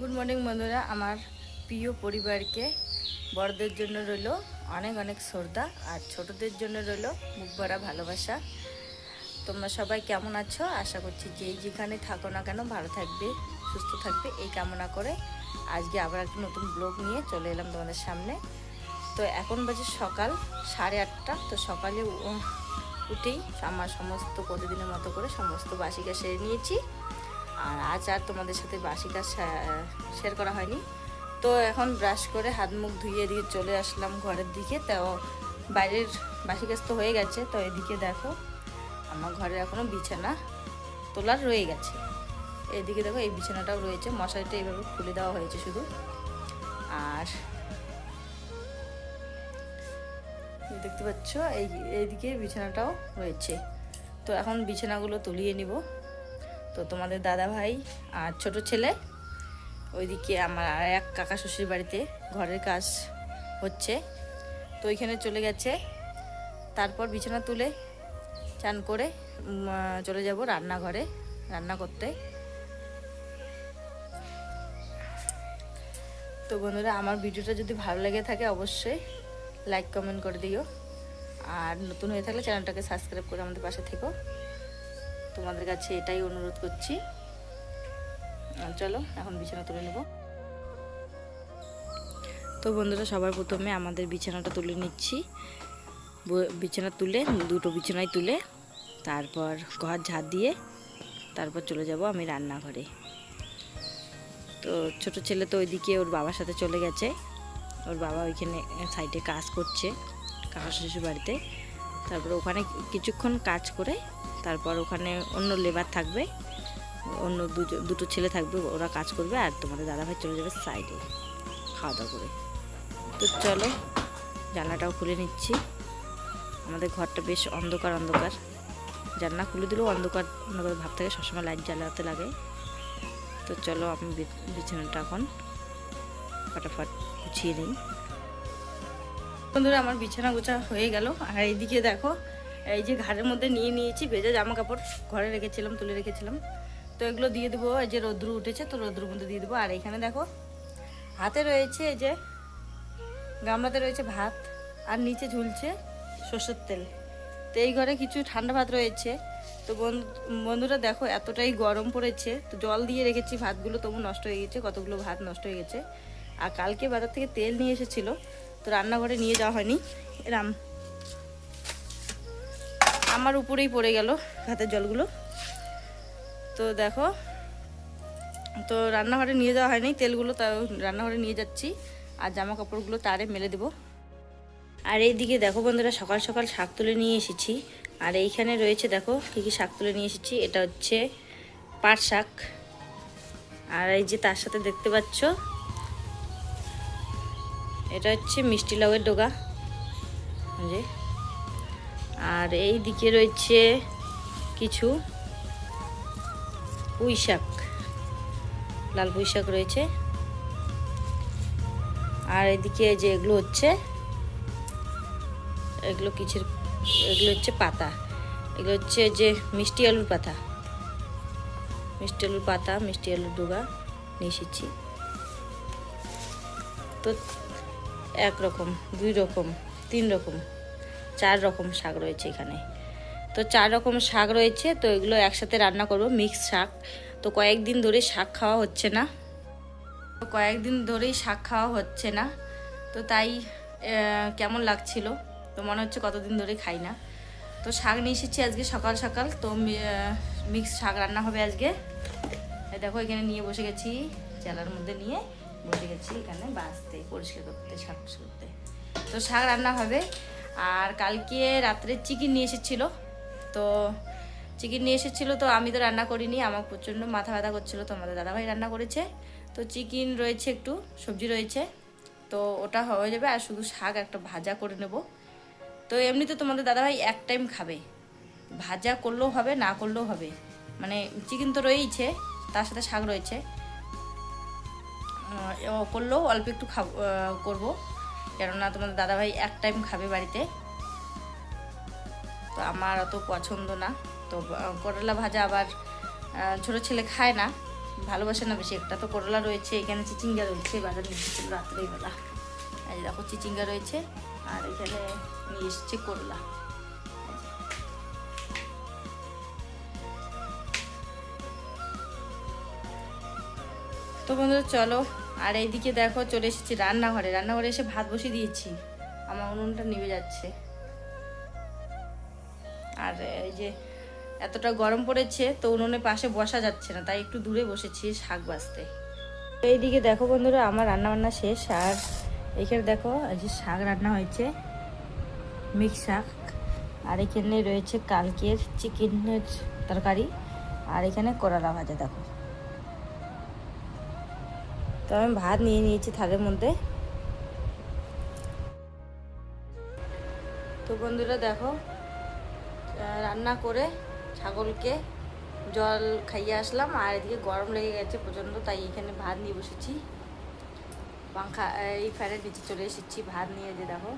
Good morning বন্ধুরা। আমার প্রিয় পরিবারকে বড়দের জন্য রইল অনেক অনেক শ্রদ্ধা আর ছোটদের জন্য রইল মুখ ভরা ভালোবাসা। তোমরা সবাই কেমন আছো? আশা করছি যেই যেখানে থাকো না কেন ভালো থাকবে, সুস্থ থাকবে, এই কামনা করে আজকে আবার একটা নতুন ব্লগ নিয়ে চলে এলাম তোমাদের সামনে। তো এখন বাজে সকাল সাড়ে আটটা। তো সকালে উঠেই আমার সমস্ত প্রতিদিনের মতো করে সমস্ত বাসি কাজ সেরে নিয়েছি। আর আজ আর তোমাদের সাথে বাসি কাজ শেয়ার করা হয়নি। তো এখন ব্রাশ করে হাত মুখ ধুয়ে দিয়ে চলে আসলাম ঘরের দিকে। তো বাইরের বাসি কাজ তো হয়ে গেছে, তো এদিকে দেখো, আমার ঘরে এখনও বিছানা তোলার রয়ে গেছে। এদিকে দেখো এই বিছানাটাও রয়েছে, মশারিটা এইভাবে খুলে দেওয়া হয়েছে শুধু। আর দেখতে পাচ্ছ, এই, এইদিকে বিছানাটাও রয়েছে। তো এখন বিছানাগুলো তুলিয়ে নিব। তো তোমাদের দাদা ভাই আর ছোট ছেলে, ওইদিকে আমার আর এক কাকা শ্বশুর বাড়িতে ঘরের কাজ হচ্ছে। তো ওইখানে চলে গেছে, তারপর বিছানা তুলে চান করে চলে যাব রান্নাঘরে রান্না করতে। তো বন্ধুরা, আমার ভিডিওটা যদি ভালো লেগে থাকে অবশ্যই লাইক কমেন্ট করে দিও। আর নতুন হয়ে থাকলে চ্যানেলটাকে সাবস্ক্রাইব করে আমাদের পাশে থেকো। তোমাদের কাছে এটাই অনুরোধ করছি। চলো, এখন বিছানা তুলে নেব। তো বন্ধুরা, সবার প্রথমে আমাদের বিছানাটা তুলে নিচ্ছি। বিছানা তুলে, দুটো বিছানায় তুলে, তারপর ঘর ঝাড় দিয়ে, তারপর চলে যাব আমি রান্নাঘরে। তো ছোট ছেলে তো ওইদিকে ওর বাবার সাথে চলে গেছে। ওর বাবা ওইখানে সাইডে কাজ করছে, কাকা শ্বশুর বাড়িতে তারপর ওখানে কিছুক্ষণ কাজ করে তারপর ওখানে অন্য লেবার থাকবে, অন্য দুটো ছেলে থাকবে, ওরা কাজ করবে আর তোমাদের দাদাভাই চলে যাবে সাইডে খাওয়া দাওয়া করে। তো চলো, জানলাটাও খুলে নিচ্ছি। আমাদের ঘরটা বেশ অন্ধকার অন্ধকার। জানলা খুলে দিলেও অন্ধকার অন্ধকার ভাব থাকে, সবসময় লাইট জ্বালাতে লাগে। তো চলো, আমি বিছানাটা এখন ফটাফট গুছিয়ে নিই। বন্ধুরা, আমার বিছানা গোছা হয়ে গেল। আর এইদিকে দেখো এই যে ঘাড়ের মধ্যে নিয়ে নিয়েছি, ভেজা জামা কাপড় ঘরে রেখেছিলাম, তুলে রেখেছিলাম। তো এগুলো দিয়ে দেবো, এই যে রোদ্রু উঠেছে, তো রোদ্রুর মধ্যে দিয়ে দেবো। আর এখানে দেখো, হাতে রয়েছে এই যে, গামলাতে রয়েছে ভাত, আর নিচে ঝুলছে সর্ষের তেল। তো এই ঘরে কিছু ঠান্ডা ভাত রয়েছে। তো বন্ধু- বন্ধুরা দেখো, এতটাই গরম পড়েছে। তো জল দিয়ে রেখেছি ভাতগুলো, তবু নষ্ট হয়ে গেছে, কতগুলো ভাত নষ্ট হয়ে গেছে। আর কালকে বাজার থেকে তেল নিয়ে এসেছিল, তো রান্নাঘরে নিয়ে যাওয়া হয়নি। এরাম আমার উপরেই পড়ে গেল ভাতের জলগুলো। তো দেখো, তো রান্নাঘরে নিয়ে যাওয়া হয়নি, তেলগুলো তাও রান্নাঘরে নিয়ে যাচ্ছি, আর জামা কাপড়গুলো তারে মেলে দেবো। আর এইদিকে দেখো বন্ধুরা, সকাল সকাল শাক তুলে নিয়ে এসেছি। আর এইখানে রয়েছে দেখো, কী কী শাক তুলে নিয়ে এসেছি, এটা হচ্ছে পাট শাক। আর এই যে তার সাথে দেখতে পাচ্ছ, এটা হচ্ছে মিষ্টি লাউয়ের ডোগা। যে আর এই দিকে রয়েছে কিছু পুঁই শাক লাল পুঁই শাক রয়েছে। আর এদিকে যে এগুলো হচ্ছে, এগুলো কিছুর এগুলো হচ্ছে পাতা। এগুলো হচ্ছে যে মিষ্টি আলুর পাতা। মিষ্টি আলুর পাতা, মিষ্টি আলুর ডোগা নিয়ে এসেছি। তো এক রকম, দুই রকম, তিন রকম। চার রকম শাক রয়েছে এখানে। তো চার রকম শাক রয়েছে, তো এগুলো একসাথে রান্না করব মিক্স শাক। তো কয়েকদিন ধরে শাক খাওয়া হচ্ছে না। তো কয়েকদিন ধরেই শাক খাওয়া হচ্ছে না। তো তাই কেমন লাগছিল? তো মনে হচ্ছে কতদিন ধরে খাই না। তো শাক নিয়ে এসেছি আজকে সকাল সকাল। তো মিক্স শাক রান্না হবে আজকে। দেখো, এখানে নিয়ে বসে গেছি। চালার মধ্যে নিয়ে বসে গেছি এখানে বাঁচতে, পরিষ্কার করতে শাক করতে। তো শাক রান্না হবে। আর কালকে রাত্রে চিকেন নিয়ে এসেছিল। তো চিকেন নিয়ে এসেছিল তো আমি তো রান্না করিনি, আমার প্রচণ্ড মাথা ব্যথা করছিল তো আমাদের দাদাভাই রান্না করেছে। তো চিকেন রয়েছে একটু, সবজি রয়েছে। তো ওটা হয়ে যাবে আর শুধু শাক একটা ভাজা করে নেব। তো এমনিতে তোমাদের দাদাভাই এক টাইম খাবে। ভাজা করলেও হবে, না করলেও হবে। মানে চিকেন তো রয়েইছে, তার সাথে শাক রয়েছে। করলেও অল্প একটু খাব করব। কেননা তোমাদের দাদাভাই এক টাইম খাবে বাড়িতে। তো আমার অত পছন্দ না। তো করলা ভাজা আবার ছোট ছেলে খায় না, ভালোবাসে না বেশি। একটা তো করলা রয়েছে, এখানে চিচিঙ্গা রয়েছে, বাজার নিয়ে এসেছিল রাত্রেবেলা। এই যে দেখো চিচিঙ্গা রয়েছে, আর এখানে নিয়ে এসেছে করলা। তো বন্ধুরা চলো আর এইদিকে দেখো চলে এসেছি রান্নাঘরে। রান্নাঘরে এসে ভাত বসিয়ে দিয়েছি। আমার উনুনটা নিভে যাচ্ছে। আর এই যে এতটা গরম পড়েছে, তো উনুনের পাশে বসা যাচ্ছে না, তাই একটু দূরে বসেছি শাক বাজতে এইদিকে দেখো বন্ধুরা, আমার রান্না বান্না শেষ। আর এখানে দেখো, এই যে শাক রান্না হয়েছে, মিক্স শাক। আর এখানে রয়েছে কালকের চিকেনের তরকারি। আর এখানে করলা ভাজা, দেখো। তো আমি ভাত নিয়ে নিয়েছি থালের মধ্যে। তো বন্ধুরা দেখো রান্না করে ছাগলকে জল খাইয়ে আসলাম, আর এদিকে গরম লেগে গেছে প্রচণ্ড, তাই এখানে ভাত নিয়ে বসেছি। পাংখা, এই ফ্যানের নিচে চলে এসেছি, ভাত নিয়ে যে দেখো।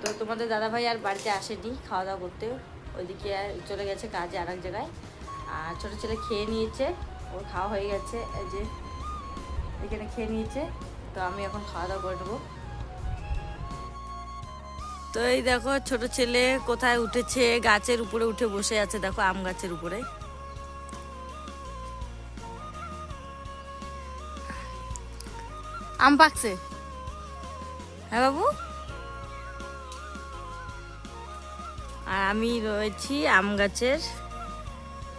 তো তোমাদের দাদাভাই আর বাড়িতে আসেনি খাওয়া দাওয়া করতে, ওইদিকে চলে গেছে কাজে আর এক জায়গায়। আর ছোটো ছেলে খেয়ে নিয়েছে। ওর খাওয়া হয়ে গেছে এই যে এখানে খেয়ে নিয়েছে তো আমি এখন খাওয়া দাওয়া করে নেব। তো এই দেখো ছোট ছেলে কোথায় উঠেছে গাছের উপরে উঠে বসে আছে দেখো আম গাছের উপরে। আম পাকছে? হ্যাঁ বাবু। আর আমি রয়েছি আম গাছের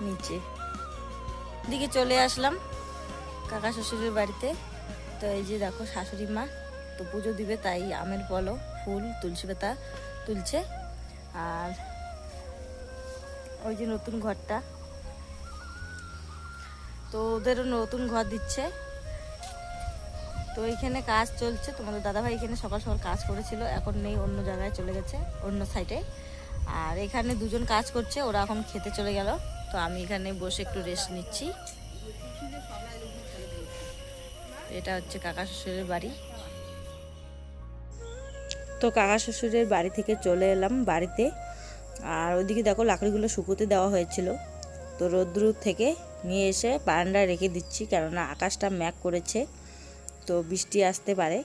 নিচে। দিকে চলে আসলাম কাকা শ্বশুরের বাড়িতে। তো এই যে দেখো শাশুড়ি মা, তো পুজো দিবে তাই আমের বলো, ফুল, তুলসী পাতা তুলছে। আর ওই যে নতুন ঘরটা। তো ওদেরও নতুন ঘর দিচ্ছে। তো এখানে কাজ চলছে, তোমাদের দাদাভাই এখানে সকাল সকাল কাজ করেছিল, এখন নেই, অন্য জায়গায় চলে গেছে, অন্য সাইডে আর এখানে দুজন কাজ করছে, ওরা এখন খেতে চলে গেল। তো আমি এখানে বসে একটু রেস্ট নিচ্ছি। এটা হচ্ছে কাকা শ্বশুরের বাড়ি। তো কাকা শ্বশুরের বাড়ি থেকে চলে এলাম বাড়িতে। আর ওইদিকে দেখো লাকড়িগুলো শুকোতে দেওয়া হয়েছিল। তো রোদ্রু থেকে নিয়ে এসে বারান্দায় রেখে দিচ্ছি, কেননা আকাশটা ম্যাক করেছে। তো বৃষ্টি আসতে পারে।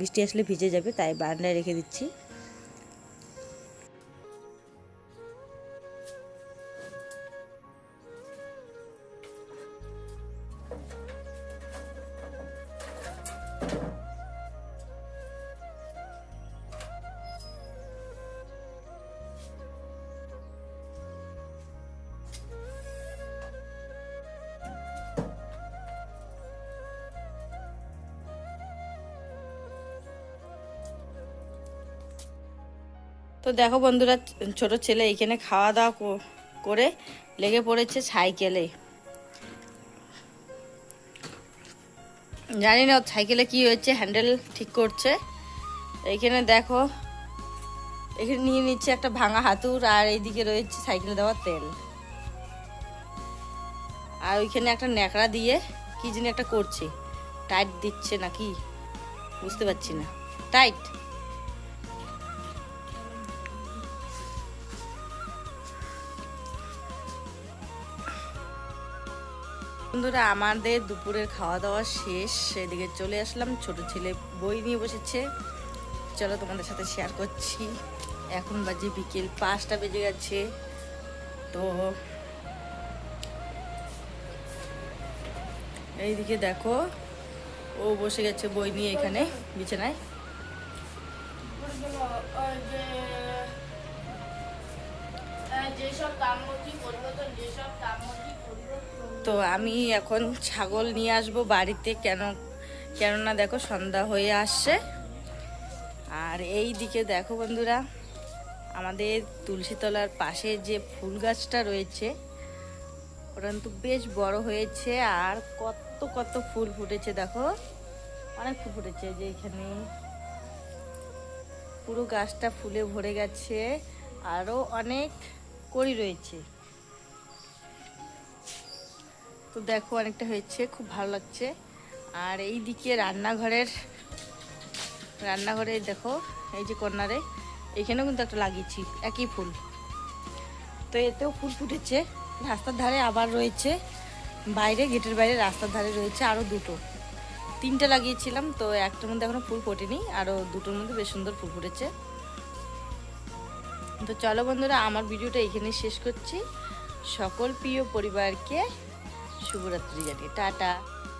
বৃষ্টি আসলে ভিজে যাবে, তাই বারান্দায় রেখে দিচ্ছি। তো দেখো বন্ধুরা, ছোট ছেলে এখানে খাওয়া দাওয়া করে লেগে পড়েছে সাইকেলে। জানি না সাইকেলে কি হয়েছে, হ্যান্ডেল ঠিক করছে। এইখানে দেখো, এখানে নিয়ে নিচ্ছে একটা ভাঙা হাতুর আর এইদিকে রয়েছে সাইকেলে দেওয়া তেল। আর ওইখানে একটা ন্যাকড়া দিয়ে কি জানি একটা করছে। টাইট দিচ্ছে নাকি বুঝতে পারছি না। টাইট? বন্ধুরা, আমাদের দুপুরের খাওয়া দাওয়া শেষ। সেদিকে চলে আসলাম, ছোট ছেলে বই নিয়ে বসেছে। চলো তোমাদের সাথে শেয়ার করছি। এখন বাজে বিকেল পাঁচটা বেজে গেছে। তো এইদিকে দেখো, ও বসে গেছে বই নিয়ে এখানে, বিছানায়। যেসব কামড়ি পরিবর্তন, যেসব কামড়ি তো আমি এখন ছাগল নিয়ে আসব বাড়িতে কেন, কেননা দেখো সন্ধ্যা হয়ে আসছে। আর এই দিকে দেখো বন্ধুরা, আমাদের তুলসীতলার পাশে যে ফুল গাছটা রয়েছে, ওটা কিন্তু বেশ বড় হয়েছে আর কত কত ফুল ফুটেছে দেখো। অনেক ফুল ফুটেছে যে এখানে। পুরো গাছটা ফুলে ভরে গেছে আরও অনেক কড়ি রয়েছে। তো দেখো অনেকটা হয়েছে, খুব ভালো লাগছে। আর এই দিকে রান্নাঘরের, রান্নাঘরে দেখো, এই যে কর্নারে, এখানেও কিন্তু একটা লাগিয়েছি, একই ফুল। তো এতেও ফুল ফুটেছে, রাস্তার ধারে আবার রয়েছে, বাইরে, গেটের বাইরে রাস্তার ধারে রয়েছে আরও দুটো। তিনটে লাগিয়েছিলাম, তো একটার মধ্যে এখনও ফুল ফোটেনি আরও দুটোর মধ্যে বেশ সুন্দর ফুল ফুটেছে। তো চলো বন্ধুরা, আমার ভিডিওটা এখানে শেষ করছি। সকল প্রিয় পরিবারকে শুভরাত্রি জানিয়ে টাটা।